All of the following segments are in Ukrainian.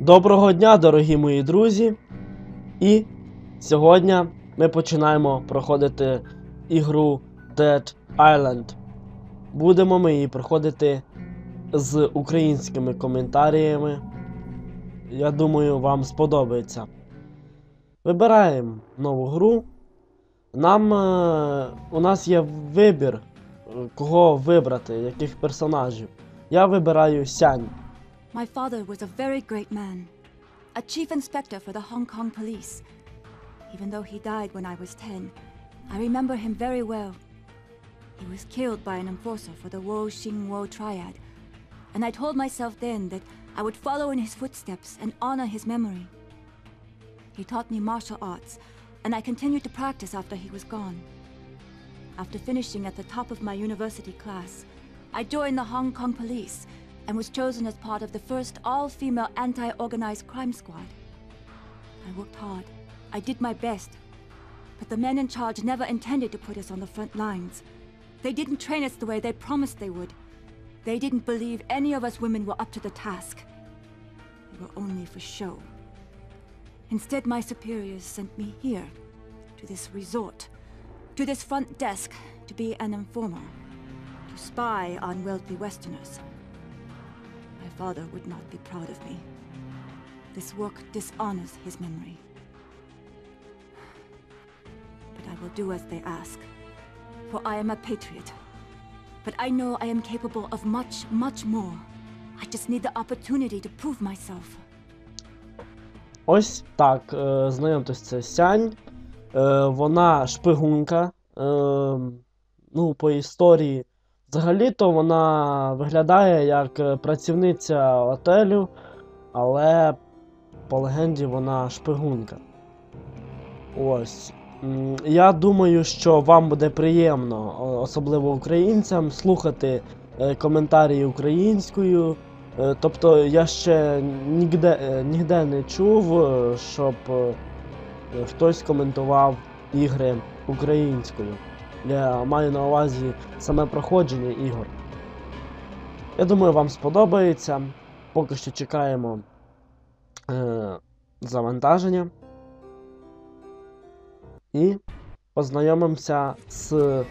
Доброго дня, дорогі мої друзі! І сьогодні ми починаємо проходити ігру Dead Island. Будемо ми її проходити з українськими коментарями. Я думаю, вам сподобається. Вибираємо нову гру. Нам е, у нас є вибір, е, кого вибрати, яких персонажів. Я вибираю Сянь. My father was a very great man, a chief inspector for the Hong Kong police. Even though he died when I was 10, I remember him very well. He was killed by an enforcer for the Wo Xing Wo triad, and I told myself then that I would follow in his footsteps and honor his memory. He taught me martial arts, and I continued to practice after he was gone. After finishing at the top of my university class, I joined the Hong Kong police and was chosen as part of the first all female anti organized crime squad. I worked hard, I did my best, but the men in charge never intended to put us on the front lines. They didn't train us the way they promised they would. They didn't believe any of us women were up to the task. We were only for show. Instead, my superiors sent me here, to this resort, to this front desk, to be an informer, to spy on wealthy Westerners My father would not be proud of me. This work dishonors his memory. But I will do as they ask, for I am a patriot. But I know I am capable of much, much more. I just need the opportunity to prove myself. Ось так, е, знайомтесь, це Сянь. Е, вона шпигунка. Е, ну, по історії. Взагалі-то вона виглядає як е, працівниця отелю, але по легенді вона шпигунка. Ось. Я думаю, що вам буде приємно, особливо українцям, слухати е, коментарі українською. Е, Тобто я ще нігде, нігде не чув, щоб хтось коментував ігри українською. Я маю на увазі саме проходження ігор. Я думаю, вам сподобається. Поки що чекаємо е, завантаження. І познайомимося з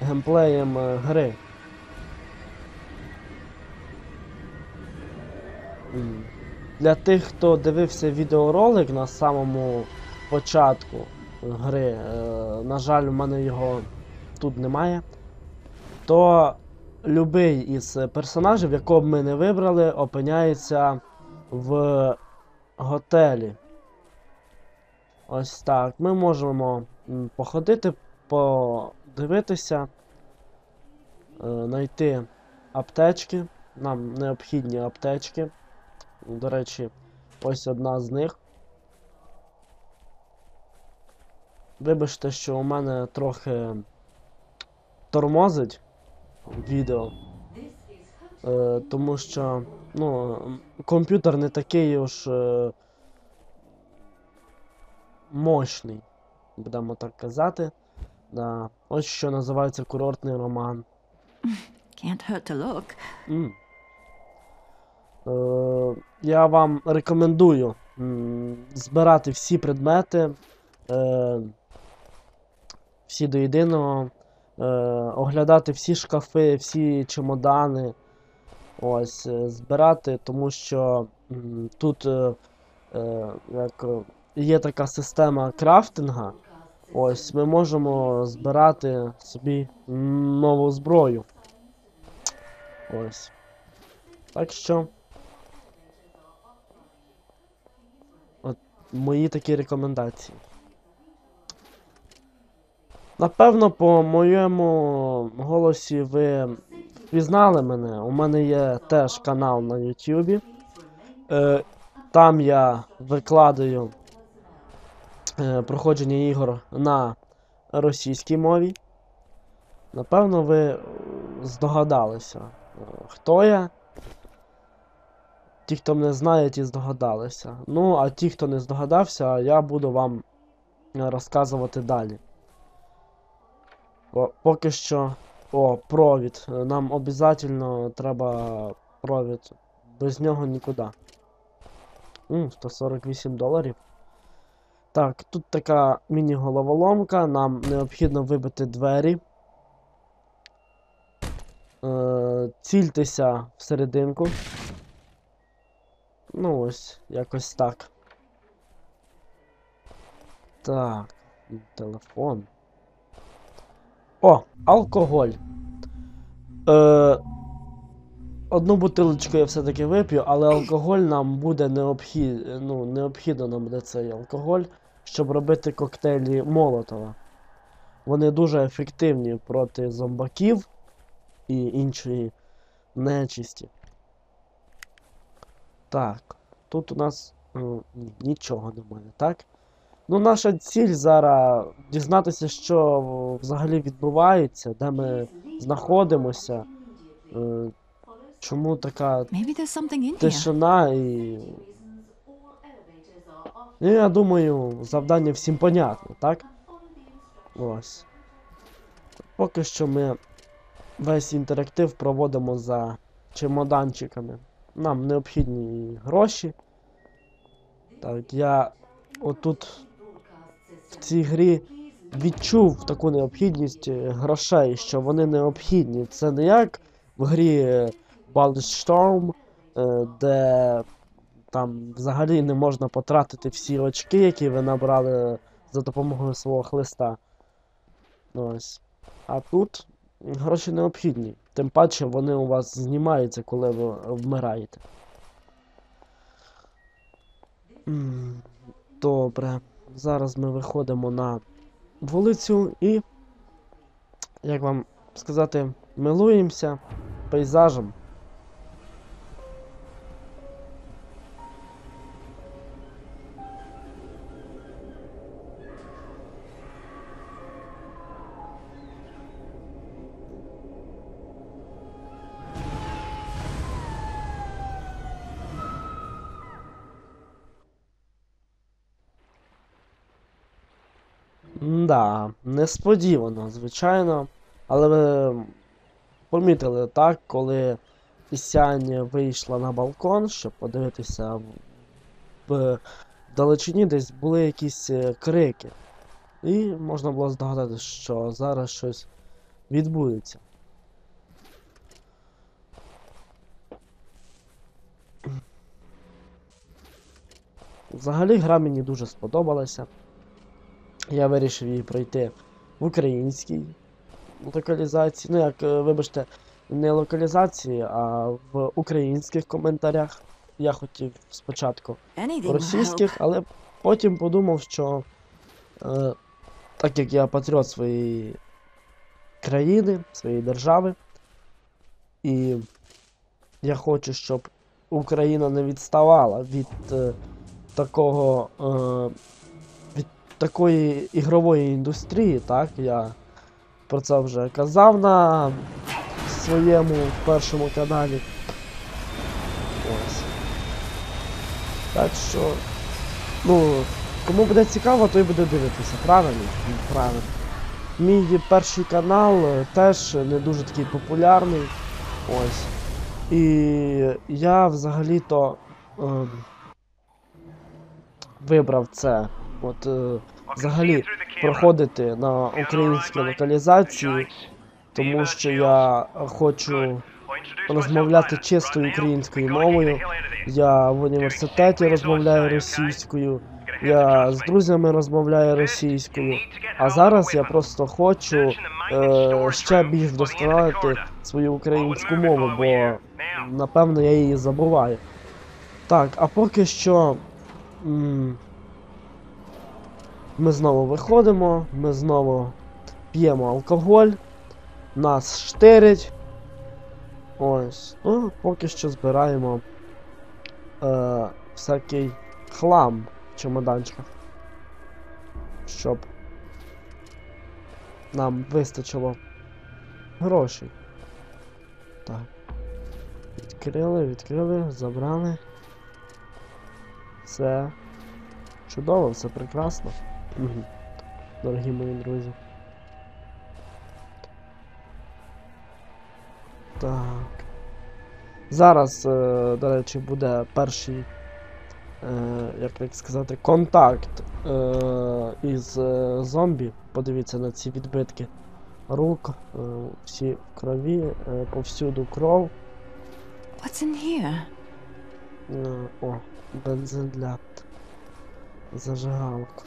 геймплеєм е, гри. Для тих, хто дивився відеоролик на самому початку гри, е, на жаль, у мене його тут немає, то любий із персонажів, якого б ми не вибрали, опиняється в готелі. Ось так. Ми можемо походити, подивитися, е, знайти аптечки. Нам необхідні аптечки. До речі, ось одна з них. Вибачте, що у мене трохи тормозить відео. Е, тому що ну, комп'ютер не такий уж е, мощний, будемо так казати. Да. Ось що називається курортний роман. Can't hurt to look. М. Е, я вам рекомендую м, збирати всі предмети, е, всі до єдиного, е, оглядати всі шкафи, всі чемодани. Ось, е, збирати, тому що м, тут е, е, як, є така система крафтинга. Ось ми можемо збирати собі нову зброю. Ось. Так що. Мої такі рекомендації. Напевно, по моєму голосі ви впізнали мене. У мене є теж канал на Ютубі. Е, там я викладаю е, проходження ігор на російській мові. Напевно, ви здогадалися, е, хто я. Ті, хто мене знає, ті здогадалися. Ну, а ті, хто не здогадався, я буду вам е, розказувати далі. Поки що. О, провід. Е, Нам обов'язково треба провід. Без нього нікуди. М, 148 доларів. Так, тут така міні-головоломка. Нам необхідно вибити двері. Е, цільтеся всерединку. Ну ось, якось так. Так, телефон. О, алкоголь. Е, одну бутилочку я все-таки вип'ю, але алкоголь нам буде необхід... ну, необхідно нам буде цей алкоголь, щоб робити коктейлі Молотова. Вони дуже ефективні проти зомбаків і іншої нечисті. Так, тут у нас е, нічого немає, так? Ну, наша ціль зараз дізнатися, що взагалі відбувається, де ми знаходимося, е, чому така тишина і. Ну, я думаю, завдання всім понятно, так? Ось. Поки що ми весь інтерактив проводимо за чемоданчиками. Нам необхідні гроші. Так, я отут в цій грі відчув таку необхідність е, грошей, що вони необхідні. Це не як в грі е, Storm, е, де там взагалі не можна потратити всі очки, які ви набрали за допомогою свого хлиста. Ось. А тут гроші необхідні. Тим паче вони у вас знімаються, коли ви вмираєте. Добре. Зараз ми виходимо на вулицю і, як вам сказати, милуємося пейзажем. Да, несподівано, звичайно. Але ви помітили так, коли Сянь вийшла на балкон, щоб подивитися в, в далечині десь були якісь е, крики. І можна було здогадати, що зараз щось відбудеться. Взагалі гра мені дуже сподобалася. Я вирішив її пройти в українській локалізації. Ну, як, е, вибачте, не локалізації, а в українських коментарях. Я хотів спочатку help. російських, але потім подумав, що е, так як я патріот своєї країни, своєї держави, і я хочу, щоб Україна не відставала від е, такого. Е, такої ігрової індустрії, так, я про це вже казав на своєму першому каналі. Ось. Так що, ну, кому буде цікаво, той буде дивитися, правильно? Правильно. Мій перший канал е, теж не дуже такий популярний. Ось. І я взагалі-то ем, вибрав це. От е, взагалі проходити на українській локалізації, тому що я хочу розмовляти чистою українською мовою. Я в університеті розмовляю російською, я з друзями розмовляю російською. А зараз я просто хочу е, ще більш вдосконалити свою українську мову, бо напевно я її забуваю. Так, а поки що. м, ми знову виходимо, ми знову п'ємо алкоголь, нас штирить. Ось. Ну, поки що збираємо е, всякий хлам в чемоданчиках. Щоб нам вистачило грошей. Так. Відкрили, відкрили, забрали. Все чудово, все прекрасно. Дорогі мої друзі. Так. Зараз, е, до речі, буде перший е, як як сказати, контакт е, із е, зомбі. Подивіться на ці відбитки рук, е, всі в крові, е, повсюду кров. What's in here? Е, О, бензин для зажигалок.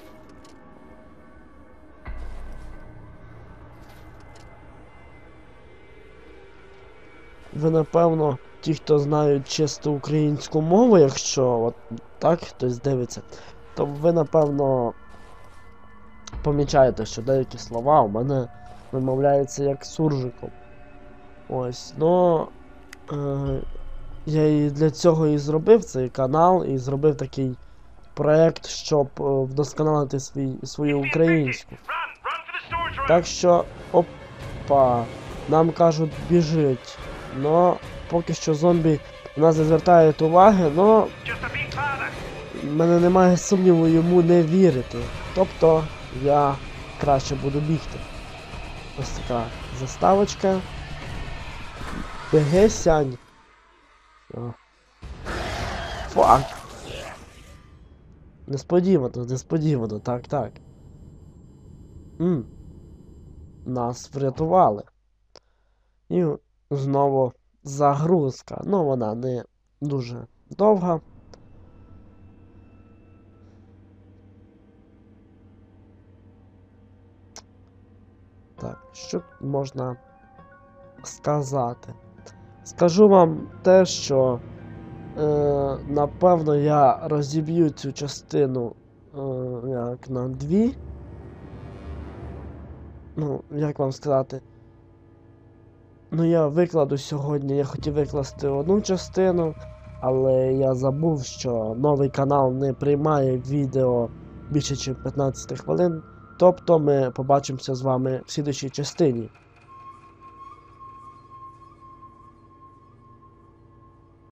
Ви, напевно, ті, хто знають чисто українську мову, якщо от так хтось дивиться, то ви, напевно, помічаєте, що деякі слова у мене вимовляються як суржиком. Ось, ну. Е, я і для цього і зробив цей канал, і зробив такий проект, щоб е, вдосконалити свій, свою українську. Так що, опа, нам кажуть, біжить. Но поки що зомбі на нас не звертають уваги, но в мене немає сумніву йому не вірити. Тобто я краще буду бігти. Ось така заставочка. Беге сянь. Фак. Несподівано, несподівано, так, так. М. Нас врятували. І знову загрузка. Ну, вона не дуже довга. Так, що можна сказати? Скажу вам те, що е, напевно я розіб'ю цю частину е, як на дві. Ну, як вам сказати? Ну, я викладу сьогодні, я хотів викласти одну частину, але я забув, що новий канал не приймає відео більше, ніж 15 хвилин. Тобто ми побачимося з вами в слідчій частині.